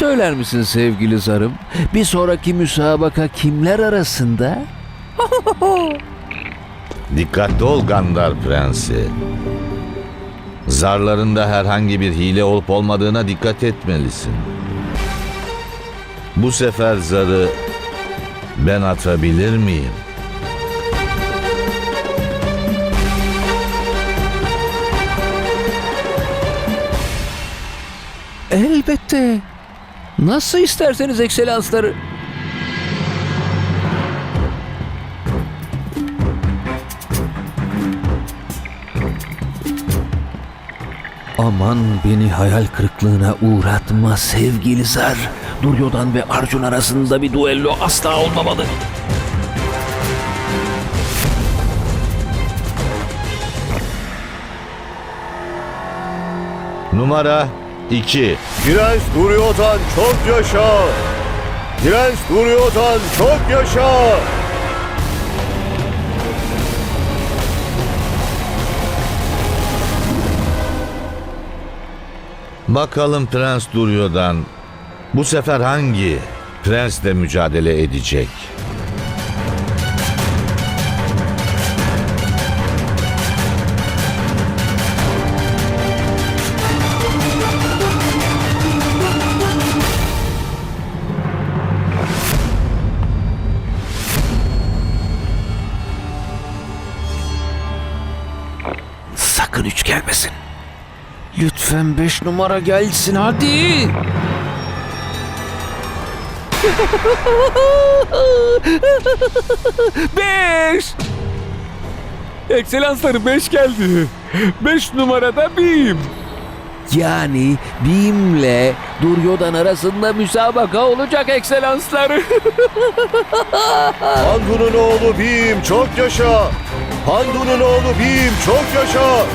Söyler misin sevgili zarım? Bir sonraki müsabaka kimler arasında? Dikkatli ol Gandar Prensi. Zarlarında herhangi bir hile olup olmadığına dikkat etmelisin. Bu sefer zarı ben atabilir miyim? Elbette. Nasıl isterseniz ekselansları. Aman beni hayal kırıklığına uğratma sevgili zar. Duryodhan ve Arjun arasında bir duello asla olmamalı. Numara 2. Prens Duryodhan çok yaşa! Prens Duryodhan çok yaşa! Bakalım Prens Duryodhan bu sefer hangi prensle mücadele edecek? Sakın üç gelmesin. Lütfen beş numara gelsin hadi. beş. Ekselansları 5 geldi. 5 numarada Bim. Yani Bim'le Duryodhan arasında müsabaka olacak ekselansları. Handu'nun oğlu Bim çok yaşa! Handu'nun oğlu Bim çok yaşa!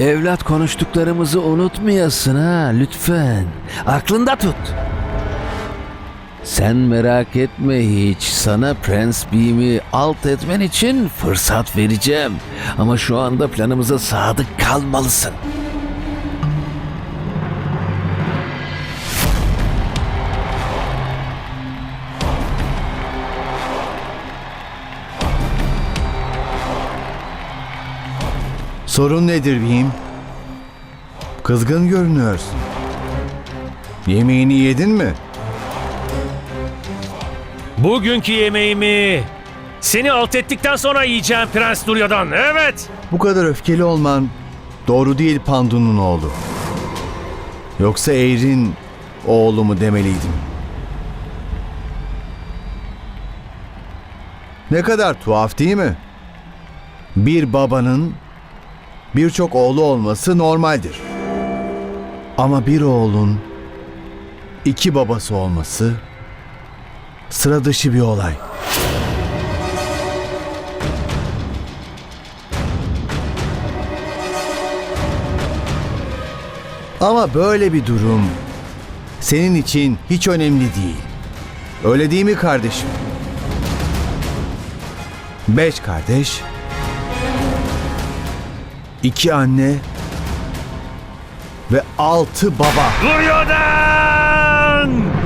Evlat konuştuklarımızı unutmayasın ha lütfen. Aklında tut. Sen merak etme hiç. Sana Prens Beam'i alt etmen için fırsat vereceğim. Ama şu anda planımıza sadık kalmalısın. Sorun nedir Bim? Kızgın görünüyorsun. Yemeğini yedin mi? Bugünkü yemeğimi seni alt ettikten sonra yiyeceğim Prens Duryodhan. Evet. Bu kadar öfkeli olman doğru değil Pandu'nun oğlu. Yoksa Eyr'in oğlu mu demeliydim. Ne kadar tuhaf değil mi? Bir babanın birçok oğlu olması normaldir. Ama bir oğlun iki babası olması sıra dışı bir olay. Ama böyle bir durum senin için hiç önemli değil. Öyle değil mi kardeşim? Beş kardeş iki anne ve altı baba. Duryodhan!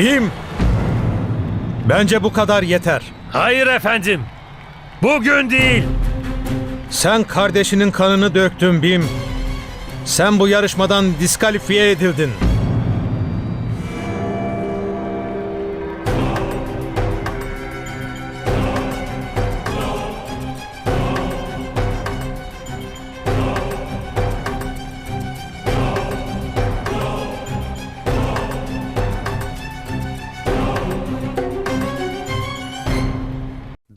Bim! Bence bu kadar yeter. Hayır efendim. Bugün değil. Sen kardeşinin kanını döktün Bim. Sen bu yarışmadan diskalifiye edildin.